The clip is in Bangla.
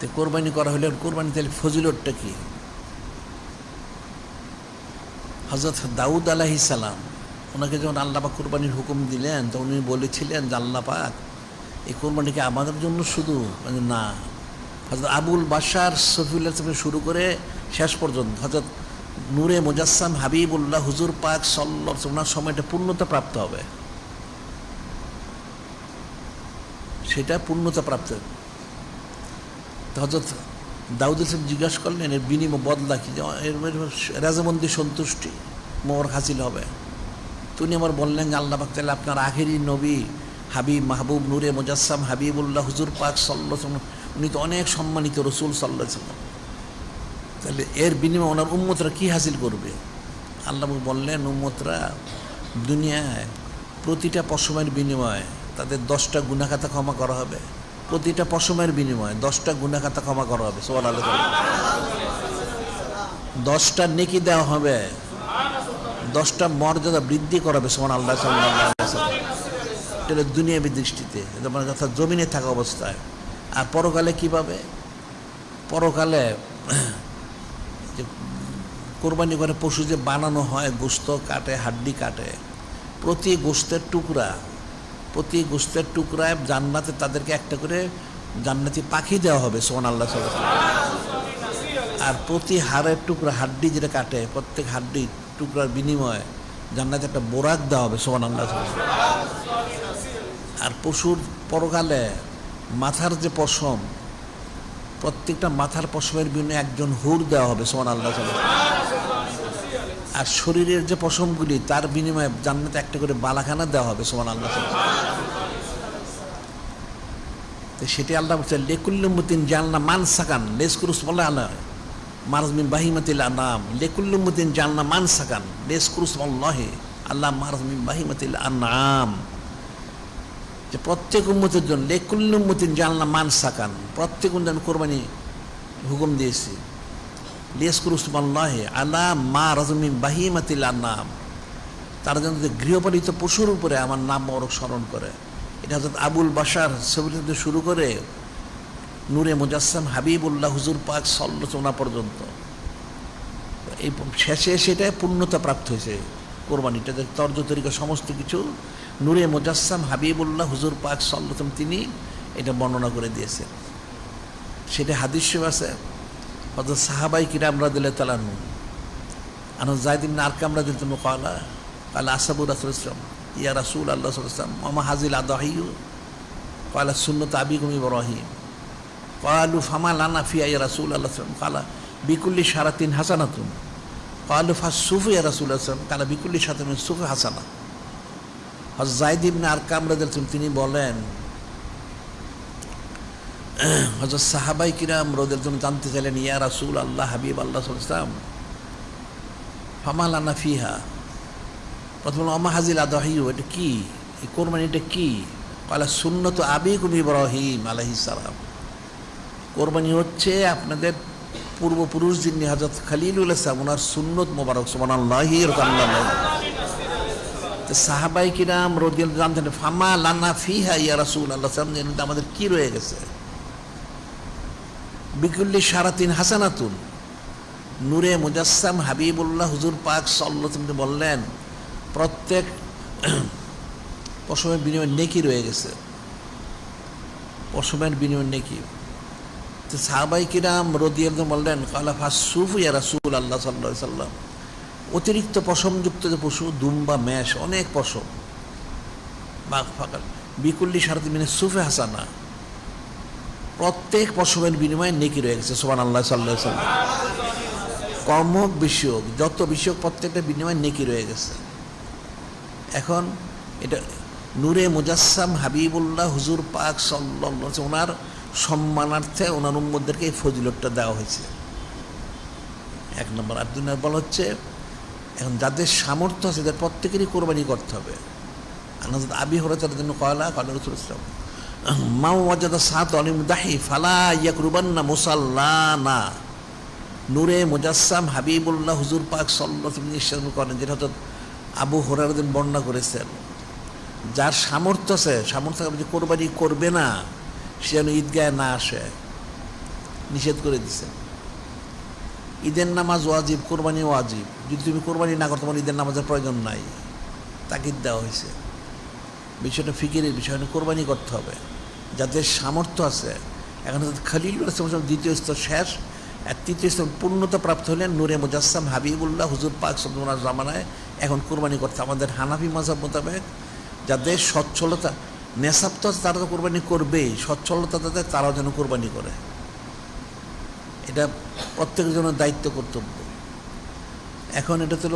তো কোরবানি করা হলে কোরবানি তাহলে ফজিলতটা কি? হজরত দাউদ আলাহি সালাম, ওনাকে যখন আল্লাপাক কোরবানির হুকুম দিলেন তখন উনি বলেছিলেন যে আল্লাপাক এই কোরবানিকে আমাদের জন্য শুধু? মানে না। হজরত আবুল বাসার সফিউল্লাহ থেকে শুরু করে শেষ পর্যন্ত হজরত নূরে মুজাসসাম হাবিবুল্লাহ হুজুর পাক সল্ল ওনার সময়টা পূর্ণতা প্রাপ্ত হবে। সেটা পূর্ণতা প্রাপ্ত হজরত দাউদ ইসলাম জিজ্ঞাসা করলেন, এর বিনিময় বদলা কি? এর সন্তুষ্টি, মোর হাসিল হবে। তিনি আমার বললেন আল্লাহ পাক তাহলে আপনার আখেরি নবী হাবিব মাহবুব নূরে মুজাসসাম হাবিবুল্লাহ হুজুর পাক সাল্লাহ উনি তো অনেক সম্মানিত রসুল সাল্লাহ তাহলে এর বিনিময়ে ওনার উম্মতরা কী হাসিল করবে? আল্লাহ বললেন, উম্মতরা দুনিয়ায় প্রতিটা পশমের বিনিময়ে তাদের দশটা গুণাখাতা ক্ষমা করা হবে। প্রতিটা পশমের বিনিময়ে দশটা গুণাখাতা ক্ষমা করা হবে সোয়াল আল্লাহ দশটা নেকি দেওয়া হবে, দশটা মর্যাদা বৃদ্ধি করাবে সোমান আল্লাহ এটা দুনিয়াবি দৃষ্টিতে মানে অর্থাৎ জমিনে থাকা অবস্থায়। আর পরকালে কী পাবে? পরকালে যে কোরবানি করে পশু যে বানানো হয়, গোস্ত কাটে, হাড্ডি কাটে, প্রতি গোস্তের টুকরা প্রতি গোস্তের টুকরায় জান্নাতে তাদেরকে একটা করে জান্নাতি পাখি দেওয়া হবে সোমান আল্লাহ আর প্রতি হাড়ের টুকরা, হাড্ডি যেটা কাটে, প্রত্যেক হাড্ডি টুকরার বিনিময়ে জান্নাতে একটা বোরাক দেওয়া হবে সোমান আল্লাহ আর পশুর পরকালে মাথার যে পশম, প্রত্যেকটা মাথার পশমের বিনিময়ে একজন হুর দেওয়া হবে সোমান আল্লাহ আর শরীরের যে পশমগুলি, তার বিনিময়ে জান্নাতে একটা করে বালাখানা দেওয়া হবে সোমান আল্লাহ তো সেটি আল্লাহ বলছে লেকুল্লুমুদ্দিন জানলা মান সাকান লেসকুরুস বলে আল্লাহ। মারজমিন বাহিমাতিল আনাম লেকুল্লুমুদ্দিন জানলা মান সাকান লেসকুরুস আল্লাহে, আল্লাহ মারজমিন বাহিমাতিল আনাম যে প্রত্যেক উম্মতের জন্য লেকুল্লুমুদ্দিন জানলা মান সাকান প্রত্যেক উন্নয়ন কোরবানি হুকুম দিয়েছি। লেসকুরুস আল্লাহে আল্লাহ মা রাজমিন বাহিমাতিল আনাম তারা যেন গৃহপালিত পশুর উপরে আমার নাম মরক স্মরণ করে। এটা হজরত আবুল বাসার ছবি শুরু করে নূরে মুজাসসাম হাবিবুল্লাহ হুজুর পাক সল্লোচনা পর্যন্ত। এই শেষে সেটাই পূর্ণতা প্রাপ্ত হয়েছে কোরবানিটা তর্জ তরিকা সমস্ত কিছু নূরে মুজাসসাম হাবিবুল্লাহ হুজুর পাক সল্লোচন তিনি এটা বর্ণনা করে দিয়েছেন। সেটা হাদিস আছে। হজরত সাহাবাই কিরাম রাদিল্লাহ তালানু আনো জায়দিন আরকাম রাদিল্লাহ কালা কালা আসাবুর রাসুল ইসলাম ইয়া রাসুল আল্লাহ সাল্লাম মামা হাজিল আদাহিউ ইব্রাহিম। ফামা ইয়া রাসুল আল্লাহ সাল্লাম কালা বিকুল্লি সারাতিন হাসানাতুন। কালু ফা সুফু ইয়া রাসুল আসলাম কালা বিকুল্লি সুফু হাসানা। হজ জায়দিন আরকাম রাদিল্লাহ তিনি বলেন সাহাবাই কিরাম রোদের জন্য জানতে চাইলেন, ইয়া রাসুল আল্লাহ হাবিব আল্লাহ সাল্লাম ফামালানা ফিহা? প্রথম অমা হাজিল আদাহিউ এটা কি? এই কোরবানিটা কি? কলা সুন্নত আবিকুম ইব্রাহিম আলহিসাম কোরবানি হচ্ছে আপনাদের পূর্বপুরুষ যিনি হজরত খালিলুল ইসলাম ওনার সুন্নত মোবারক সোমান আল্লাহি সাহাবাই কিরাম রদিয়াল জানতেন, ফামা লানা ফিহা ইয়া রাসুল আল্লাহ সালাম আমাদের কি রয়ে গেছে? বিকুল্লি সারাতিন হাসানাতুন। নূরে মুজাসসাম হাবিবুল্লাহ হুজুর পাক সল্লা তিনি বললেন প্রত্যেক পশমের বিনিময় নেকি রয়ে গেছে। পশমের বিনিময় নেকি। তো সাহাবাই কিরাম রদিয়াল বললেন কালাফা সুফ ইয়া রাসুল আল্লাহ সাল্লা সাল্লাম। অতিরিক্ত পশমযুক্ত যে পশু, দুম্বা, ম্যাশ, অনেক পশম বাঘ ফাঁকা বিকুল্লি সারাতি মিনে সুফে হাসানা। প্রত্যেক পশমের বিনিময়ে নেকি রয়ে গেছে সোমান আল্লাহ সাল্লাহ সাল্লাম। কর্ম বিষয়ক যত বিষয়ক প্রত্যেকটা বিনিময়ে নেকি রয়ে গেছে। এখন এটা নূরে মুজাসসাম হাবিবুল্লাহ হুজুর পাক সাল্লাহ ওনার সম্মানার্থে ওনার উম্মদেরকে এই ফজিলতটা দেওয়া হয়েছে। এক নম্বর, আর দুই বলা হচ্ছে, এখন যাদের সামর্থ্য আছে তাদের প্রত্যেকেরই কোরবানি করতে হবে। আবি হরে তাদের জন্য কয়লা কয়লা রসুল ইসলাম মাও ওয়াজাদা সাত অলিমদাহি ফালা ইয়াকরুবান্না মুসাল্লানা। নূরে মুজাসসাম হাবিবুল্লাহ হুজুর পাক সল্লাহ করেন, যেটা হয়তো আবু হরারদিন বর্ণনা করেছেন, যার সামর্থ্য আছে, সামর্থ্য যে কোরবানি করবে না, সে যেন ঈদগায় না আসে। নিষেধ করে দিছে। ঈদের নামাজ ওয়াজিব, কোরবানি ওয়াজিব। যদি তুমি কোরবানি না করো, তোমার ঈদের নামাজের প্রয়োজন নাই। তাকিদ দেওয়া হয়েছে। বিষয়টা ফিকিরের বিষয় কোরবানি করতে হবে। যাদের সামর্থ্য আছে, এখন খালিল দ্বিতীয় স্তর শেষ। তৃতীয় স্তর পূর্ণতা প্রাপ্ত হলেন নূরে মুজাসসাম হাবিবুল্লাহ, হুজুর পাক সদুনার জামানায়। এখন কোরবানি করতে আমাদের হানাফি মাজাব মোতাবেক যাদের সচ্ছলতা নেশাব তো তারা তো কোরবানি করবেই, সচ্ছলতা তাদের তারাও যেন কোরবানি করে। এটা প্রত্যেকের জন্য দায়িত্ব, কর্তব্য। এখন এটা তো